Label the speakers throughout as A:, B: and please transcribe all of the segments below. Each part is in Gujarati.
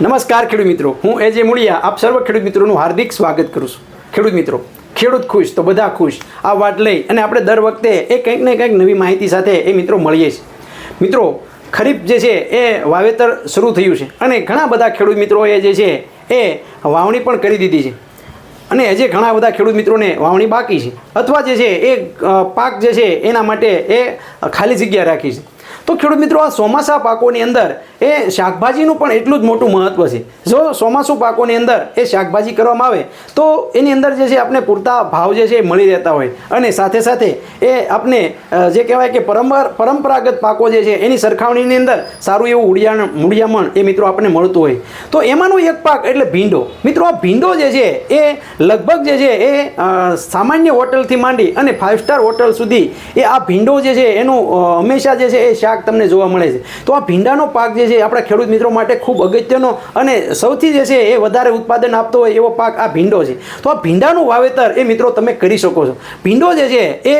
A: નમસ્કાર ખેડૂત મિત્રો, હું એજે મુળિયા, આપ સર્વ ખેડૂત મિત્રોનું હાર્દિક સ્વાગત કરું છું. ખેડૂત મિત્રો, ખેડૂત ખુશ તો બધા ખુશ, આ વાત લઈ અને આપણે દર વખતે એ કંઈક ને કંઈક નવી માહિતી સાથે એ મિત્રો મળીએ છીએ. મિત્રો, ખરીફ જે છે એ વાવેતર શરૂ થયું છે અને ઘણા બધા ખેડૂત મિત્રોએ જે છે એ વાવણી પણ કરી દીધી છે. અને હજી ઘણા બધા ખેડૂત મિત્રોને વાવણી બાકી છે. અથવા જે છે એ પાક જે છે એના માટે એ ખાલી જગ્યા રાખી છે. તો ખેડૂત મિત્રો, આ ચોમાસા પાકોની અંદર એ શાકભાજીનું પણ એટલું જ મોટું મહત્ત્વ છે. જો ચોમાસું પાકોની અંદર એ શાકભાજી કરવામાં આવે, તો એની અંદર જે છે આપણે પૂરતા ભાવ જે છે એ મળી રહેતા હોય. અને સાથે સાથે એ આપણે જે કહેવાય કે પરંપરા, પરંપરાગત પાકો જે છે, એની સરખામણીની અંદર સારું એવું ઉડિયાણ, મૂળિયામણ એ મિત્રો આપણને મળતું હોય. તો એમાંનો એક પાક એટલે ભીંડો. મિત્રો, આ ભીંડો જે છે એ લગભગ જે છે એ સામાન્ય હોટલથી માંડી અને ફાઇવ સ્ટાર હોટલ સુધી એ આ ભીંડો જે છે એનું હંમેશા જે છે એ શાક તમને જોવા મળે છે. તો આ ભીંડાનો પાક જે છે આપણા ખેડૂત મિત્રો માટે ખૂબ અગત્યનો અને સૌથી જે છે, એ વધારે ઉત્પાદન આપતો હોય એવો પાક આ ભીંડો છે. તો આ ભીંડાનું વાવેતર એ મિત્રો તમે કરી શકો છો. ભીંડો જે છે, એ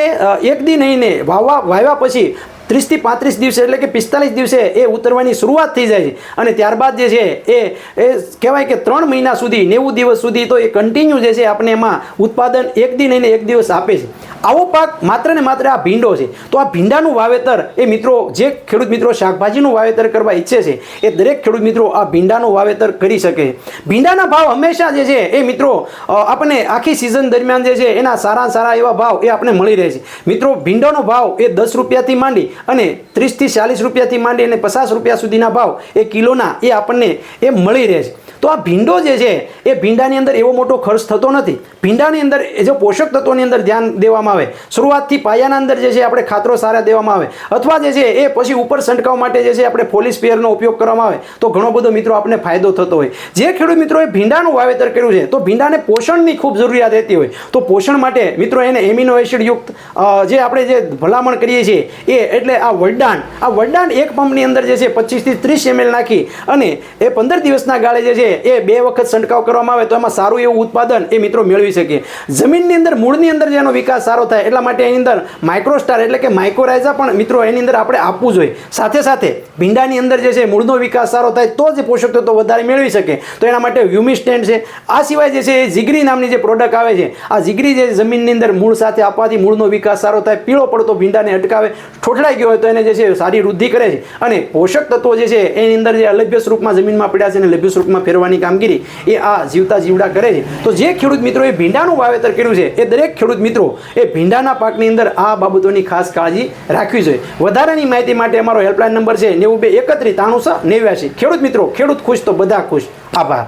A: એક દી નહીં ને વાવવા, વાવ્યા પછી ત્રીસથી પાંત્રીસ દિવસે એટલે કે પિસ્તાલીસ દિવસે એ ઉતરવાની શરૂઆત થઈ જાય છે. અને ત્યારબાદ જે છે એ એ કહેવાય કે ત્રણ મહિના સુધી, નેવું દિવસ સુધી તો એ કન્ટિન્યુ જે છે આપણે એમાં ઉત્પાદન એક દિન નહીં એક દિવસ આપે છે. આવો પાક માત્ર ને માત્ર આ ભીંડો છે. તો આ ભીંડાનું વાવેતર એ મિત્રો, જે ખેડૂત મિત્રો શાકભાજીનું વાવેતર કરવા ઈચ્છે છે, એ દરેક ખેડૂત મિત્રો આ ભીંડાનું વાવેતર કરી શકે. છે ભીંડાના ભાવ હંમેશા જે છે એ મિત્રો આપણને આખી સિઝન દરમિયાન જે છે એના સારા સારા એવા ભાવ એ આપણને મળી રહે છે. મિત્રો, ભીંડાનો ભાવ એ દસ રૂપિયાથી માંડી અને ત્રીસથી ચાલીસ રૂપિયાથી માંડી અને પચાસ રૂપિયા સુધીના ભાવ એ કિલોના એ આપણને એ મળી રહે છે. તો આ ભીંડો જે છે, એ ભીંડાની અંદર એવો મોટો ખર્ચ થતો નથી. ભીંડાની અંદર એ જો પોષક તત્વોની અંદર ધ્યાન દેવામાં આવે. શરૂઆતથી પાયાના અંદર જે છે, આપણે ખાતરો સારા દેવામાં આવે. અથવા જે છે, એ પછી ઉપર છંટકાવ માટે જે છે, આપણે ફોલી સ્પેયરનો ઉપયોગ કરવામાં આવે. તો ઘણો બધો મિત્રો આપણને ફાયદો થતો હોય. જે ખેડૂત મિત્રોએ ભીંડાનું વાવેતર કર્યું છે, તો ભીંડાને પોષણની ખૂબ જરૂરિયાત રહેતી હોય. તો પોષણ માટે મિત્રો એને એમિનો એસિડ યુક્ત જે આપણે જે ભલામણ કરીએ છીએ, એ એટલે આ વડદાન આ વડદાન એક પંપની અંદર જે છે, પચીસથી ત્રીસ એમએલ નાખી અને એ પંદર દિવસના ગાળે જે છે એ બે વખત છંટકાવ કરવામાં આવે તો એમાં સારું એવું ઉત્પાદન એ મિત્રો મેળવી શકે. જમીનની અંદર, મૂળની અંદર જેનો વિકાસ સારો થાય એટલા માટે એની અંદર માઇક્રોસ્ટાર એટલે કે માઇક્રોરાઇઝા પણ મિત્રો એની અંદર આપણે આપવું જોઈએ. સાથે સાથે ભીંડાની અંદર જે છે મૂળનો વિકાસ સારો થાય તો જ પોષક તત્વો વધારે મેળવી શકે. તો એના માટે હ્યુમી સ્ટેન્ડ છે. આ સિવાય જે છે એ જીગરી નામની જે પ્રોડક્ટ આવે છે, આ જીગરી જે જમીનની અંદર મૂળ સાથે આપવાથી મૂળનો વિકાસ સારો થાય, પીળો પડતો ભીંડાને અટકાવે ઠોઠડાઈ ગયો હોય તો એને જે છે સારી વૃદ્ધિ કરે છે. અને પોષક તત્વો જે છે એની અંદર જે અલભ્ય સ્વરૂપમાં જમીનમાં પડ્યા છે અને લભ્ય સ્વરૂપમાં ફેરવાની કામગીરી એ આ જીવતા જીવડા કરે છે. તો જે ખેડૂત મિત્રોએ ભીંડાનું વાવેતર કર્યું છે, એ દરેક ખેડૂત મિત્રો એ ભીંડાના પાકની અંદર આ બાબતોની ખાસ કાળજી રાખવી જોઈએ. વધારાની માહિતી માટે અમારો હેલ્પલાઇન નંબર છે નેવું બે એકત્રીસ ત્રાણું નેવ્યાસી ખેડૂત મિત્રો, ખેડૂત ખુશ તો બધા ખુશ. આભાર.